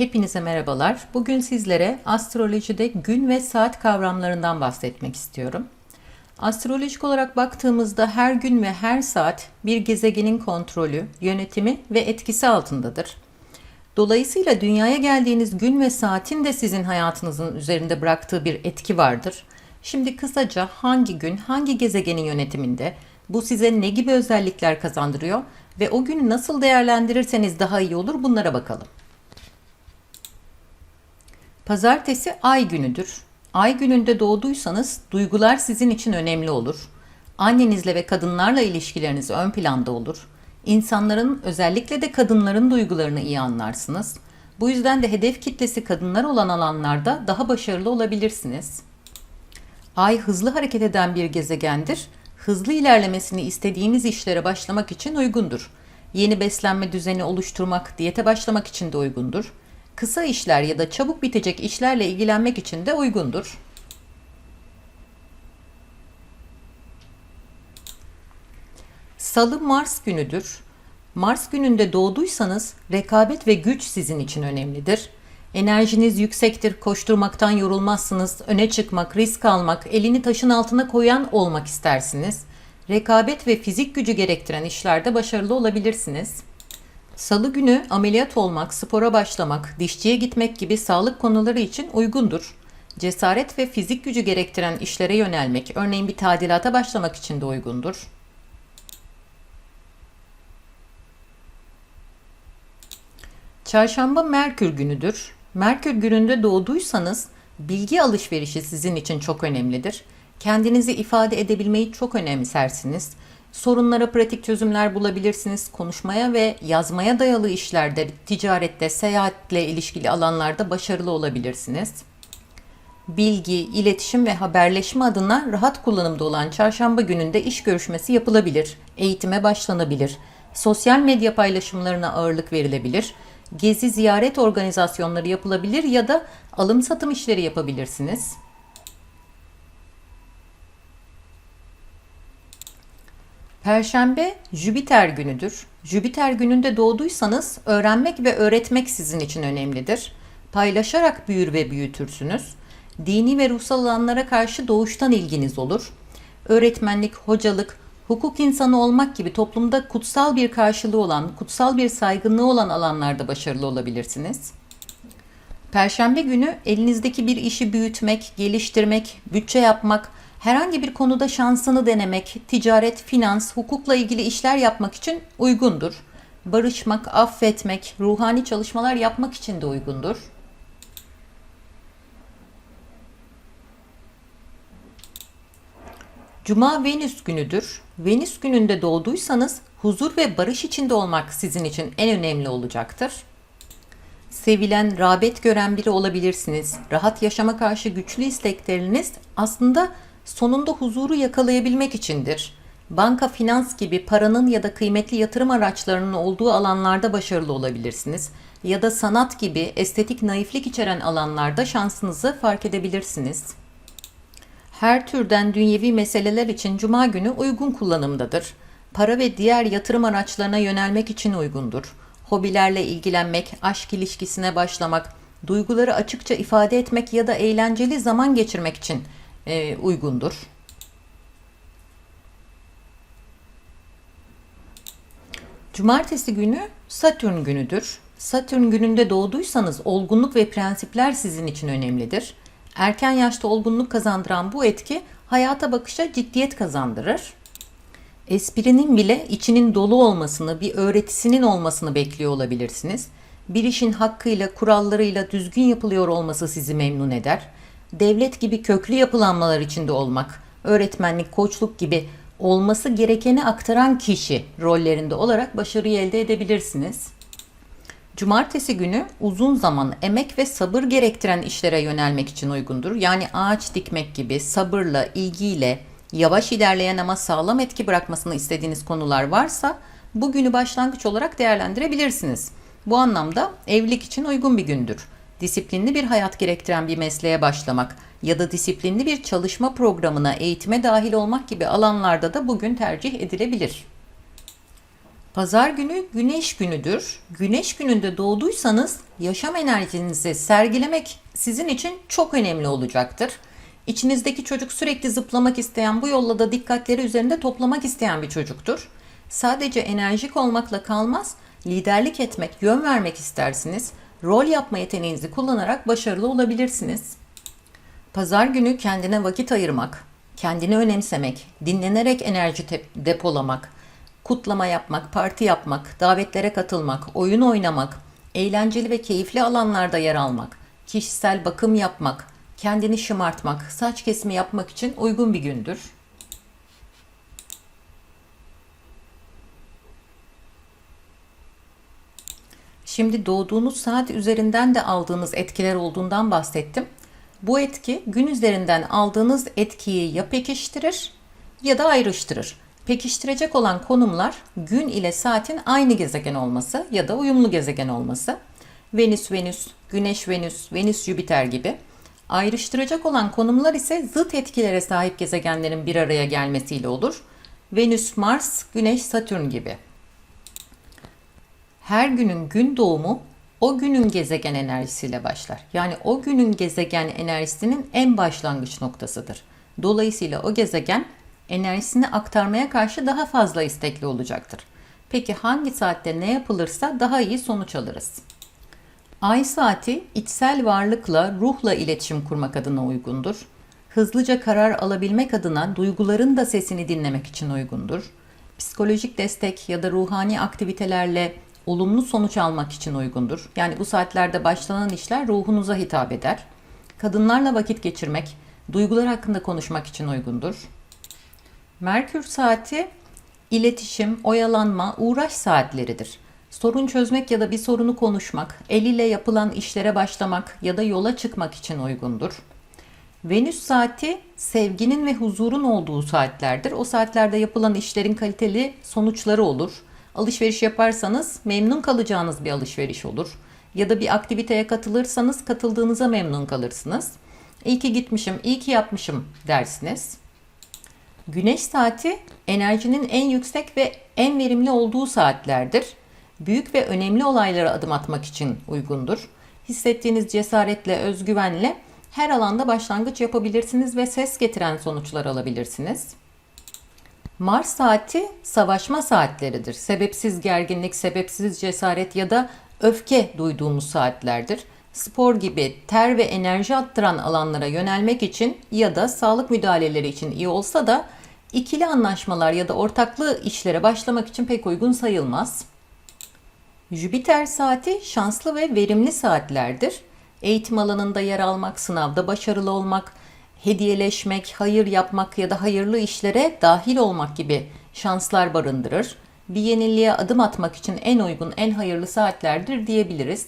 Hepinize merhabalar. Bugün sizlere astrolojide gün ve saat kavramlarından bahsetmek istiyorum. Astrolojik olarak baktığımızda her gün ve her saat bir gezegenin kontrolü, yönetimi ve etkisi altındadır. Dolayısıyla dünyaya geldiğiniz gün ve saatin de sizin hayatınızın üzerinde bıraktığı bir etki vardır. Şimdi kısaca hangi gün, hangi gezegenin yönetiminde, bu size ne gibi özellikler kazandırıyor ve o günü nasıl değerlendirirseniz daha iyi olur bunlara bakalım. Pazartesi ay günüdür. Ay gününde doğduysanız duygular sizin için önemli olur. Annenizle ve kadınlarla ilişkileriniz ön planda olur. İnsanların özellikle de kadınların duygularını iyi anlarsınız. Bu yüzden de hedef kitlesi kadınlar olan alanlarda daha başarılı olabilirsiniz. Ay hızlı hareket eden bir gezegendir. Hızlı ilerlemesini istediğiniz işlere başlamak için uygundur. Yeni beslenme düzeni oluşturmak, diyete başlamak için de uygundur kısa işler ya da çabuk bitecek işlerle ilgilenmek için de uygundur. Salı Mars günüdür. Mars gününde doğduysanız rekabet ve güç sizin için önemlidir. Enerjiniz yüksektir, koşturmaktan yorulmazsınız, öne çıkmak, risk almak, elini taşın altına koyan olmak istersiniz. Rekabet ve fizik gücü gerektiren işlerde başarılı olabilirsiniz. Salı günü ameliyat olmak, spora başlamak, dişçiye gitmek gibi sağlık konuları için uygundur. Cesaret ve fizik gücü gerektiren işlere yönelmek, örneğin bir tadilata başlamak için de uygundur. Çarşamba Merkür günüdür. Merkür gününde doğduysanız bilgi alışverişi sizin için çok önemlidir. Kendinizi ifade edebilmeyi çok önemsersiniz. Sorunlara pratik çözümler bulabilirsiniz. Konuşmaya ve yazmaya dayalı işlerde, ticarette, seyahatle ilişkili alanlarda başarılı olabilirsiniz. Bilgi, iletişim ve haberleşme adına rahat kullanımda olan çarşamba gününde iş görüşmesi yapılabilir. Eğitime başlanabilir. Sosyal medya paylaşımlarına ağırlık verilebilir. Gezi ziyaret organizasyonları yapılabilir ya da alım satım işleri yapabilirsiniz. Perşembe Jüpiter günüdür. Jüpiter gününde doğduysanız öğrenmek ve öğretmek sizin için önemlidir. Paylaşarak büyür ve büyütürsünüz. Dini ve ruhsal alanlara karşı doğuştan ilginiz olur. Öğretmenlik, hocalık, hukuk insanı olmak gibi toplumda kutsal bir karşılığı olan, kutsal bir saygınlığı olan alanlarda başarılı olabilirsiniz. Perşembe günü elinizdeki bir işi büyütmek, geliştirmek, bütçe yapmak, herhangi bir konuda şansını denemek, ticaret, finans, hukukla ilgili işler yapmak için uygundur. Barışmak, affetmek, ruhani çalışmalar yapmak için de uygundur. Cuma Venüs günüdür. Venüs gününde doğduysanız huzur ve barış içinde olmak sizin için en önemli olacaktır. Sevilen, rağbet gören biri olabilirsiniz. Rahat yaşama karşı güçlü istekleriniz aslında sonunda huzuru yakalayabilmek içindir. Banka, finans gibi paranın ya da kıymetli yatırım araçlarının olduğu alanlarda başarılı olabilirsiniz ya da sanat gibi estetik naiflik içeren alanlarda şansınızı fark edebilirsiniz. Her türden dünyevi meseleler için cuma günü uygun kullanımdadır. Para ve diğer yatırım araçlarına yönelmek için uygundur. Hobilerle ilgilenmek, aşk ilişkisine başlamak, duyguları açıkça ifade etmek ya da eğlenceli zaman geçirmek için e, uygundur. Cumartesi günü Satürn günüdür. Satürn gününde doğduysanız olgunluk ve prensipler sizin için önemlidir. Erken yaşta olgunluk kazandıran bu etki hayata bakışa ciddiyet kazandırır. Esprinin bile içinin dolu olmasını, bir öğretisinin olmasını bekliyor olabilirsiniz. Bir işin hakkıyla, kurallarıyla düzgün yapılıyor olması sizi memnun eder devlet gibi köklü yapılanmalar içinde olmak, öğretmenlik, koçluk gibi olması gerekeni aktaran kişi rollerinde olarak başarıyı elde edebilirsiniz. Cumartesi günü uzun zaman emek ve sabır gerektiren işlere yönelmek için uygundur. Yani ağaç dikmek gibi sabırla, ilgiyle, yavaş ilerleyen ama sağlam etki bırakmasını istediğiniz konular varsa bu günü başlangıç olarak değerlendirebilirsiniz. Bu anlamda evlilik için uygun bir gündür disiplinli bir hayat gerektiren bir mesleğe başlamak ya da disiplinli bir çalışma programına, eğitime dahil olmak gibi alanlarda da bugün tercih edilebilir. Pazar günü güneş günüdür. Güneş gününde doğduysanız yaşam enerjinizi sergilemek sizin için çok önemli olacaktır. İçinizdeki çocuk sürekli zıplamak isteyen, bu yolla da dikkatleri üzerinde toplamak isteyen bir çocuktur. Sadece enerjik olmakla kalmaz, liderlik etmek, yön vermek istersiniz. Rol yapma yeteneğinizi kullanarak başarılı olabilirsiniz. Pazar günü kendine vakit ayırmak, kendini önemsemek, dinlenerek enerji depolamak, kutlama yapmak, parti yapmak, davetlere katılmak, oyun oynamak, eğlenceli ve keyifli alanlarda yer almak, kişisel bakım yapmak, kendini şımartmak, saç kesimi yapmak için uygun bir gündür. Şimdi doğduğunuz saat üzerinden de aldığınız etkiler olduğundan bahsettim. Bu etki gün üzerinden aldığınız etkiyi ya pekiştirir ya da ayrıştırır. Pekiştirecek olan konumlar gün ile saatin aynı gezegen olması ya da uyumlu gezegen olması. Venüs Venüs, Güneş Venüs, Venüs Jüpiter gibi. Ayrıştıracak olan konumlar ise zıt etkilere sahip gezegenlerin bir araya gelmesiyle olur. Venüs Mars, Güneş Satürn gibi. Her günün gün doğumu o günün gezegen enerjisiyle başlar. Yani o günün gezegen enerjisinin en başlangıç noktasıdır. Dolayısıyla o gezegen enerjisini aktarmaya karşı daha fazla istekli olacaktır. Peki hangi saatte ne yapılırsa daha iyi sonuç alırız? Ay saati içsel varlıkla, ruhla iletişim kurmak adına uygundur. Hızlıca karar alabilmek adına duyguların da sesini dinlemek için uygundur. Psikolojik destek ya da ruhani aktivitelerle olumlu sonuç almak için uygundur. Yani bu saatlerde başlanan işler ruhunuza hitap eder. Kadınlarla vakit geçirmek, duygular hakkında konuşmak için uygundur. Merkür saati iletişim, oyalanma, uğraş saatleridir. Sorun çözmek ya da bir sorunu konuşmak, el ile yapılan işlere başlamak ya da yola çıkmak için uygundur. Venüs saati sevginin ve huzurun olduğu saatlerdir. O saatlerde yapılan işlerin kaliteli sonuçları olur. Alışveriş yaparsanız memnun kalacağınız bir alışveriş olur. Ya da bir aktiviteye katılırsanız katıldığınıza memnun kalırsınız. İyi ki gitmişim, iyi ki yapmışım dersiniz. Güneş saati enerjinin en yüksek ve en verimli olduğu saatlerdir. Büyük ve önemli olaylara adım atmak için uygundur. Hissettiğiniz cesaretle, özgüvenle her alanda başlangıç yapabilirsiniz ve ses getiren sonuçlar alabilirsiniz. Mars saati savaşma saatleridir. Sebepsiz gerginlik, sebepsiz cesaret ya da öfke duyduğumuz saatlerdir. Spor gibi ter ve enerji attıran alanlara yönelmek için ya da sağlık müdahaleleri için iyi olsa da ikili anlaşmalar ya da ortaklı işlere başlamak için pek uygun sayılmaz. Jüpiter saati şanslı ve verimli saatlerdir. Eğitim alanında yer almak, sınavda başarılı olmak, hediyeleşmek, hayır yapmak ya da hayırlı işlere dahil olmak gibi şanslar barındırır. Bir yeniliğe adım atmak için en uygun, en hayırlı saatlerdir diyebiliriz.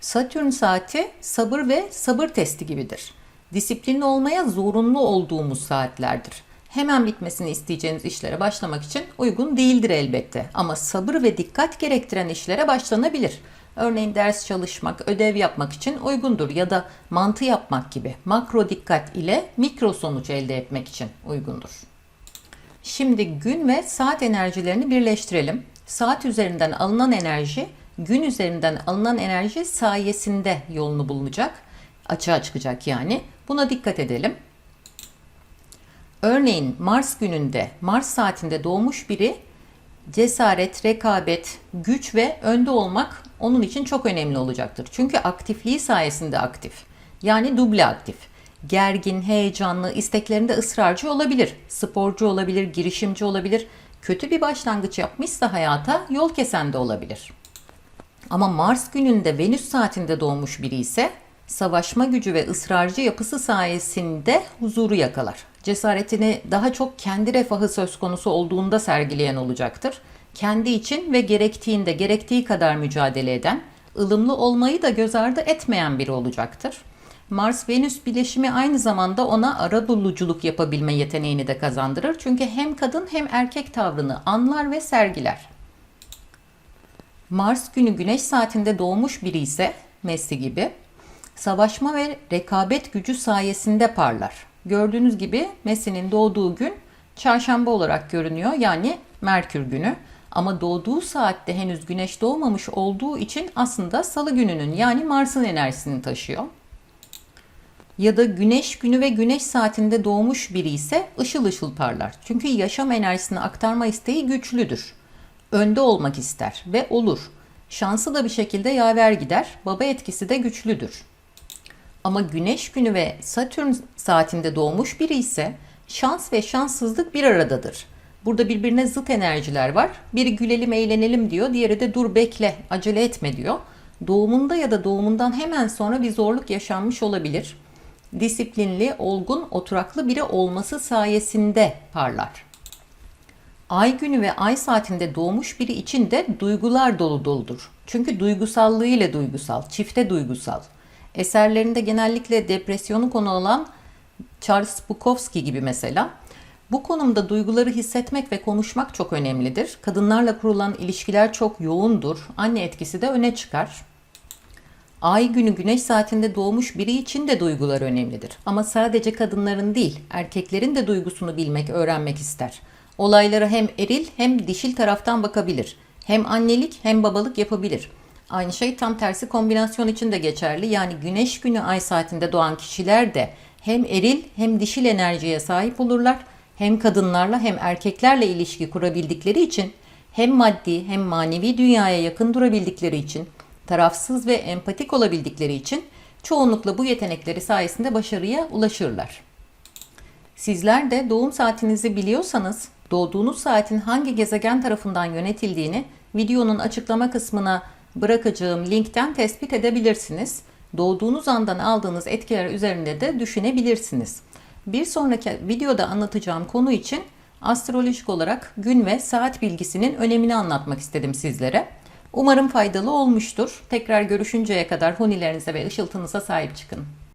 Satürn saati sabır ve sabır testi gibidir. Disiplinli olmaya zorunlu olduğumuz saatlerdir. Hemen bitmesini isteyeceğiniz işlere başlamak için uygun değildir elbette. Ama sabır ve dikkat gerektiren işlere başlanabilir. Örneğin ders çalışmak, ödev yapmak için uygundur ya da mantı yapmak gibi makro dikkat ile mikro sonuç elde etmek için uygundur. Şimdi gün ve saat enerjilerini birleştirelim. Saat üzerinden alınan enerji gün üzerinden alınan enerji sayesinde yolunu bulunacak. Açığa çıkacak yani. Buna dikkat edelim. Örneğin Mars gününde, Mars saatinde doğmuş biri cesaret, rekabet, güç ve önde olmak onun için çok önemli olacaktır. Çünkü aktifliği sayesinde aktif. Yani duble aktif. Gergin, heyecanlı, isteklerinde ısrarcı olabilir. Sporcu olabilir, girişimci olabilir. Kötü bir başlangıç yapmışsa hayata yol kesen de olabilir. Ama Mars gününde Venüs saatinde doğmuş biri ise savaşma gücü ve ısrarcı yapısı sayesinde huzuru yakalar. Cesaretini daha çok kendi refahı söz konusu olduğunda sergileyen olacaktır. Kendi için ve gerektiğinde gerektiği kadar mücadele eden, ılımlı olmayı da göz ardı etmeyen biri olacaktır. Mars-Venüs bileşimi aynı zamanda ona ara buluculuk yapabilme yeteneğini de kazandırır. Çünkü hem kadın hem erkek tavrını anlar ve sergiler. Mars günü güneş saatinde doğmuş biri ise Messi gibi savaşma ve rekabet gücü sayesinde parlar. Gördüğünüz gibi Messi'nin doğduğu gün çarşamba olarak görünüyor yani Merkür günü. Ama doğduğu saatte henüz güneş doğmamış olduğu için aslında salı gününün yani Mars'ın enerjisini taşıyor. Ya da güneş günü ve güneş saatinde doğmuş biri ise ışıl ışıl parlar. Çünkü yaşam enerjisini aktarma isteği güçlüdür. Önde olmak ister ve olur. Şansı da bir şekilde yaver gider. Baba etkisi de güçlüdür. Ama güneş günü ve satürn saatinde doğmuş biri ise şans ve şanssızlık bir aradadır. Burada birbirine zıt enerjiler var. Biri gülelim eğlenelim diyor, diğeri de dur bekle acele etme diyor. Doğumunda ya da doğumundan hemen sonra bir zorluk yaşanmış olabilir. Disiplinli, olgun, oturaklı biri olması sayesinde parlar. Ay günü ve ay saatinde doğmuş biri için de duygular dolu doludur. Çünkü duygusallığıyla duygusal, çifte duygusal. Eserlerinde genellikle depresyonu konu olan Charles Bukowski gibi mesela. Bu konumda duyguları hissetmek ve konuşmak çok önemlidir. Kadınlarla kurulan ilişkiler çok yoğundur. Anne etkisi de öne çıkar. Ay günü güneş saatinde doğmuş biri için de duygular önemlidir. Ama sadece kadınların değil, erkeklerin de duygusunu bilmek, öğrenmek ister. Olaylara hem eril hem dişil taraftan bakabilir. Hem annelik hem babalık yapabilir. Aynı şey tam tersi kombinasyon için de geçerli. Yani güneş günü ay saatinde doğan kişiler de hem eril hem dişil enerjiye sahip olurlar. Hem kadınlarla hem erkeklerle ilişki kurabildikleri için hem maddi hem manevi dünyaya yakın durabildikleri için tarafsız ve empatik olabildikleri için çoğunlukla bu yetenekleri sayesinde başarıya ulaşırlar. Sizler de doğum saatinizi biliyorsanız doğduğunuz saatin hangi gezegen tarafından yönetildiğini videonun açıklama kısmına bırakacağım linkten tespit edebilirsiniz. Doğduğunuz andan aldığınız etkiler üzerinde de düşünebilirsiniz. Bir sonraki videoda anlatacağım konu için astrolojik olarak gün ve saat bilgisinin önemini anlatmak istedim sizlere. Umarım faydalı olmuştur. Tekrar görüşünceye kadar hunilerinize ve ışıltınıza sahip çıkın.